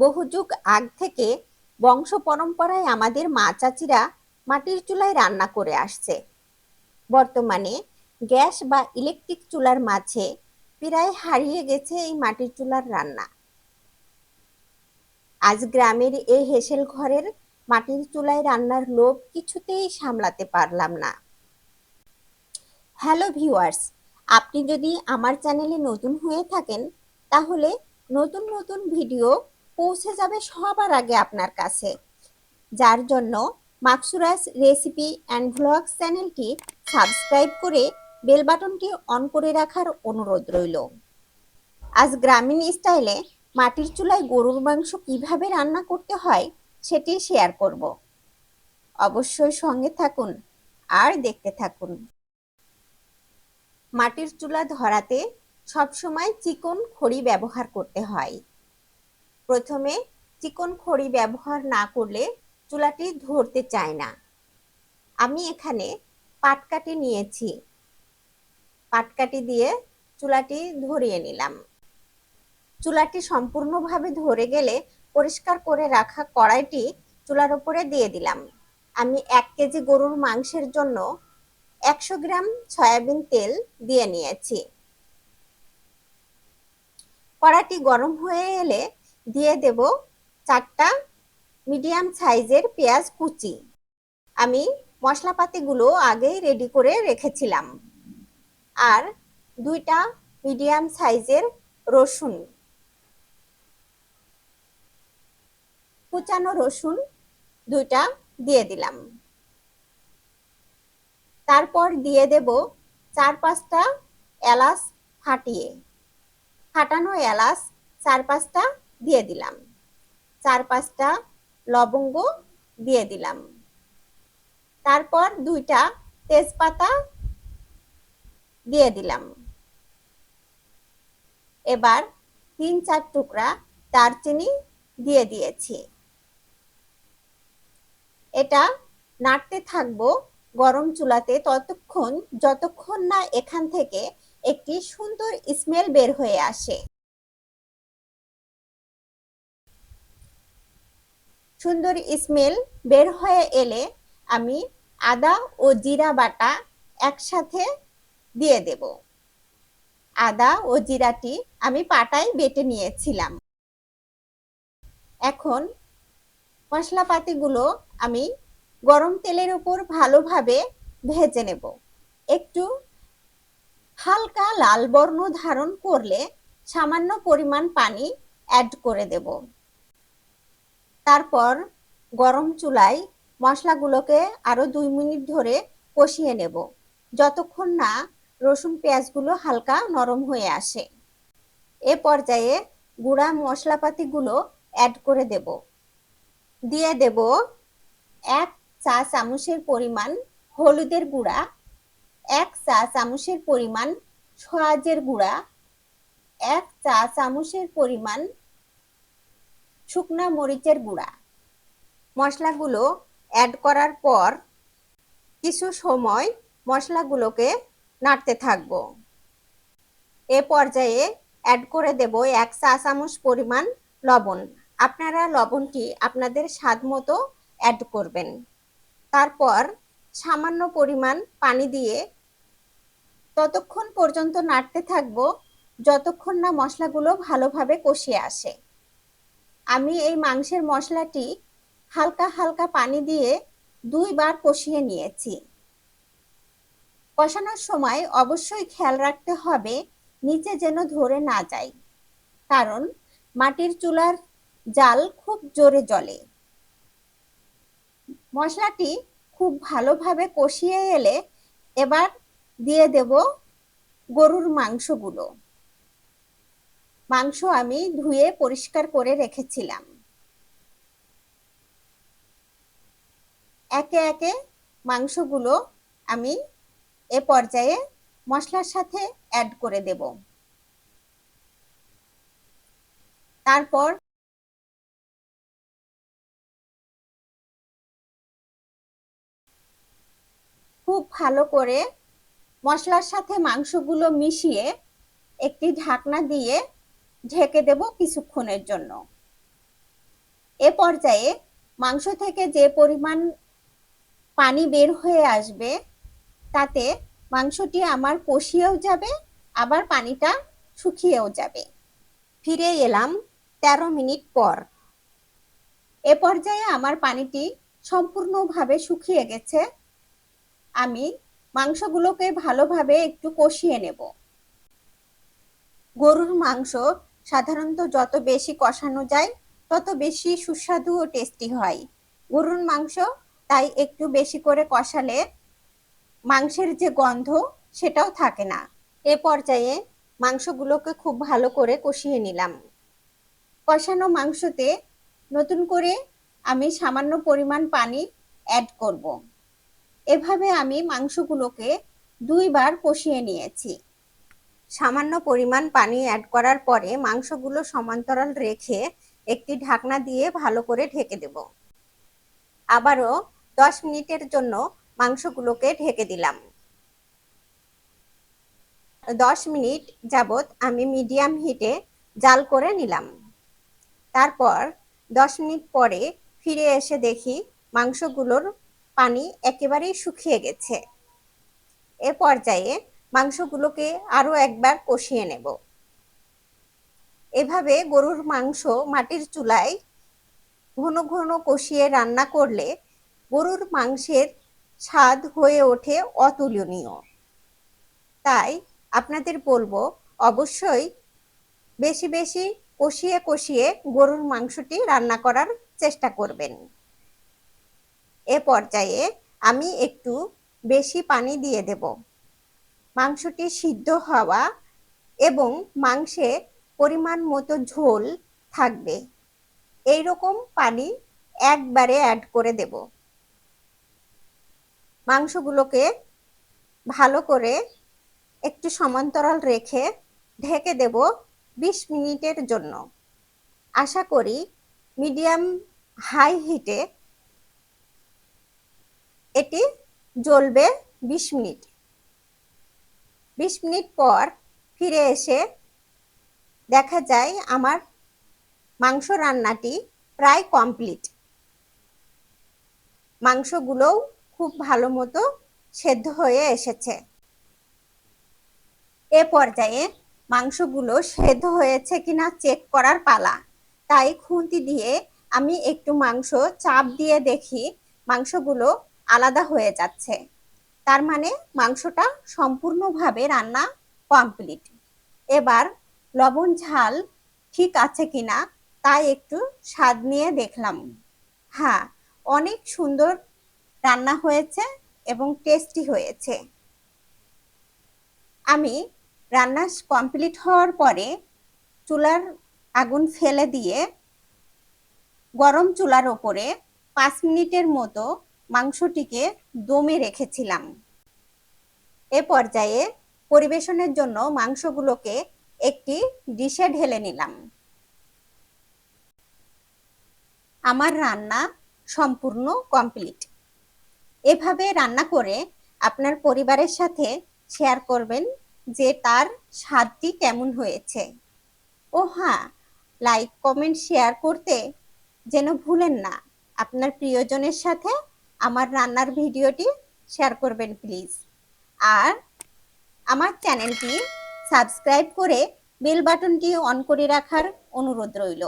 বহু যুগ আগ থেকে বংশ পরম্পরায় আমাদের মা চাচিরা মাটির চুলায় রান্না করে আসছে। বর্তমানে গ্যাস বা ইলেকট্রিক চুলার মাঝে প্রায় হারিয়ে গেছে এই মাটির চুলার রান্না। আজ গ্রামের এই হেসেল ঘরের মাটির চুলায় রান্নার লোভ কিছুতেই সামলাতে পারলাম না। হ্যালো ভিউয়ার্স, আপনি যদি আমার চ্যানেলে নতুন হয়ে থাকেন, তাহলে নতুন নতুন ভিডিও পৌঁছে যাবে সবার আগে আপনার কাছে। যার জন্য মাকসুরাস রেসিপি অ্যান্ড ভ্লগস চ্যানেলটি সাবস্ক্রাইব করে বেল বাটনটি অন করে রাখার অনুরোধ রইল। আজ গ্রামীণ স্টাইলে মাটির চুলায় গরুর মাংস কীভাবে রান্না করতে হয় সেটি শেয়ার করব। অবশ্যই সঙ্গে থাকুন আর দেখতে থাকুন। মাটির চুলা ধরাতে সবসময় চিকন খড়ি ব্যবহার করতে হয়। প্রথমে চিকন খড়ি ব্যবহার না করলে চুলাটি ধরতে চায় না। আমি এখানে পাটকাঠি নিয়েছি। পাটকাঠি দিয়ে চুলাটি ধরিয়ে নিলাম। চুলাটি সম্পূর্ণভাবে ধরে গেলে পরিষ্কার করে রাখা কড়াইটি চুলার উপরে দিয়ে দিলাম। আমি এক কেজি গরুর মাংসের জন্য একশো গ্রাম সয়াবিন তেল দিয়ে নিয়েছি। কড়াটি গরম হয়ে এলে দিয়ে দেব চারটা মিডিয়াম সাইজের পেঁয়াজ কুচি। আমি মশলাপাতিগুলো আগেই রেডি করে রেখেছিলাম। আর দুইটা মিডিয়াম সাইজের রসুন। কুচানো রসুন দুইটা দিয়ে দিলাম। তারপর দিয়ে দেব চার পাঁচটা এলাচ ফাটিয়ে। ফাটানো এলাচ চার পাঁচটা দিয়ে দিলাম। চার পাঁচটা লবঙ্গ দিয়ে দিলাম। তারপর দুইটা তেজপাতা দিয়ে দিলাম। এবার তিন চার টুকরা দারচিনি দিয়ে দিয়েছি। এটা নাড়তে থাকব গরম চুলাতে ততক্ষণ, যতক্ষণ না এখান থেকে একটি সুন্দর স্মেল বের হয়ে আসে। সুন্দর স্মেল বের হয়ে এলে আমি আদা ও জিরা বাটা একসাথে দিয়ে দেব। আদা ও জিরাটি আমি পাটায় বেটে নিয়েছিলাম। এখন মশলাপাতিগুলো আমি গরম তেলের উপর ভালোভাবে ভেজে নেব। একটু হালকা লাল বর্ণ ধারণ করলে সামান্য পরিমাণ পানি অ্যাড করে দেব। তারপর গরম চুলায় মশলাগুলোকে আরও দুই মিনিট ধরে কষিয়ে নেব। যতক্ষণ না রসুন পেঁয়াজগুলো হালকা নরম হয়ে আসে। এ পর্যায়ে গুঁড়া মশলাপাতিগুলো অ্যাড করে দেব। দিয়ে দেব এক চা চামচের পরিমাণ হলুদের গুঁড়া, এক চা চামচের পরিমাণ সয়াজের গুঁড়া, এক চা চামচের পরিমাণ শুকনা মরিচের গুঁড়া। মশলাগুলো অ্যাড করার পর কিছু সময় মশলাগুলোকে নাড়তে থাকব। এ পর্যায়ে অ্যাড করে দেব এক চা চামচ পরিমাণ লবণ। আপনারা লবণটি আপনাদের স্বাদ মতো অ্যাড করবেন। তারপর সামান্য পরিমাণ পানি দিয়ে ততক্ষণ পর্যন্ত নাড়তে থাকব, যতক্ষণ না মশলাগুলো ভালোভাবে কষিয়ে আসে। আমি এই মাংসের মশলাটি হালকা হালকা পানি দিয়ে দুইবার কষিয়ে নিয়েছি। কষানোর সময় অবশ্যই খেয়াল রাখতে হবে নিচে যেন ধরে না যায়, কারণ মাটির চুলার জাল খুব জোরে জ্বলে। মশলাটি খুব ভালোভাবে কষিয়ে এলে এবার দিয়ে দেব গরুর মাংসগুলো। মাংস আমি ধুয়ে পরিষ্কার করে রেখেছিলাম। একে একে মাংসগুলো আমি এ পর্যায়ে মশলার সাথে অ্যাড করে দেব। তারপর খুব ভালো করে মশলার সাথে মাংসগুলো মিশিয়ে একটি ঢাকনা দিয়ে ঢেকে দেব কিছুক্ষণের জন্য। এ পর্যায়ে মাংস থেকে যে পরিমাণ পানি বের হয়ে আসবে, তাতে মাংসটি আমার কষিয়েও যাবে, আবার পানিটা শুকিয়েও যাবে। ফিরে এলাম তেরো মিনিট পর। এ পর্যায়ে আমার পানিটি সম্পূর্ণভাবে শুকিয়ে গেছে। আমি মাংসগুলোকে ভালোভাবে একটু কষিয়ে নেব। গরুর মাংস সাধারণত যত বেশি কষানো যায়, তত বেশি সুস্বাদু ও টেস্টি হয়। গরুর মাংস, তাই একটু বেশি করে কষালে মাংসের যে গন্ধ, সেটাও থাকে না। এ পর্যায়ে মাংসগুলোকে খুব ভালো করে কষিয়ে নিলাম। কষানো মাংসতে নতুন করে আমি সামান্য পরিমাণ পানি অ্যাড করব। এভাবে আমি মাংসগুলোকে দুইবার কষিয়ে নিয়েছি। সামান্য পরিমাণ পানি অ্যাড করার পরে মাংসগুলো সমান্তরাল রেখে একটি ঢাকনা দিয়ে ভালো করে ঢেকে দেব। আবারও দশ মিনিটের জন্য মাংসগুলোকে ঢেকে দিলাম। দশ মিনিট যাবত আমি মিডিয়াম হিটে জাল করে নিলাম। তারপর দশ মিনিট পরে ফিরে এসে দেখি মাংসগুলোর পানি একেবারেই শুকিয়ে গেছে। এ পর্যায়ে মাংসগুলোকে আরও একবার কষিয়ে নেব। এভাবে গরুর মাংস মাটির চুলায় ঘন ঘন কষিয়ে রান্না করলে গরুর মাংসের স্বাদ হয়ে ওঠে অতুলনীয়। তাই আপনাদের বলব, অবশ্যই বেশি বেশি কষিয়ে কষিয়ে গরুর মাংসটি রান্না করার চেষ্টা করবেন। এ পর্যায়ে আমি একটু বেশি পানি দিয়ে দেব। মাংসটি সিদ্ধ হওয়া এবং মাংসে পরিমাণ মতো ঝোল থাকবে। এই রকম পানি একবারে অ্যাড করে দেব। মাংসগুলোকে ভালো করে একটু সমান্তরাল রেখে ঢেকে দেব বিশ মিনিটের জন্য। আশা করি মিডিয়াম হাই হিটে এটি জ্বলবে বিশ মিনিট। বিশ মিনিট পর ফিরে এসে দেখা যায় আমার মাংস রান্নাটি প্রায় কমপ্লিট। মাংসগুলোও খুব ভালো মতো সেদ্ধ হয়ে এসেছে। এ পর্যায়ে মাংসগুলো সেদ্ধ হয়েছে কিনা চেক করার পালা। তাই খুন্তি দিয়ে আমি একটু মাংস চাপ দিয়ে দেখি মাংসগুলো আলাদা হয়ে যাচ্ছে। তার মানে মাংসটা সম্পূর্ণভাবে রান্না কমপ্লিট এবার লবণ, ঝাল ঠিক আছে কিনা তাই একটু স্বাদ নিয়ে দেখলাম। হ্যাঁ অনেক সুন্দর রান্না হয়েছে এবং টেস্টি হয়েছে। আমি রান্না কমপ্লিট হওয়ার পরে চুলার আগুন ফেলে দিয়ে গরম চুলার ওপরে পাঁচ মিনিটের মতো মাংসটিকে দমে রেখেছিলাম। এ পর্যায়ে পরিবেশনের জন্য মাংসগুলোকে একটি ডিশে ঢেলে নিলাম। আমার রান্না সম্পূর্ণ কমপ্লিট। এভাবে রান্না করে আপনার পরিবারের সাথে শেয়ার করবেন যে তার স্বাদটি কেমন হয়েছে। ও হ্যাঁ লাইক, কমেন্ট, শেয়ার করতে যেন ভুলেন না। আপনার প্রিয়জনের সাথে আমার রান্নার ভিডিওটি শেয়ার করবেন প্লিজ আর আমার চ্যানেলটি সাবস্ক্রাইব করে বেল বাটনটি অন করে রাখার অনুরোধ রইল।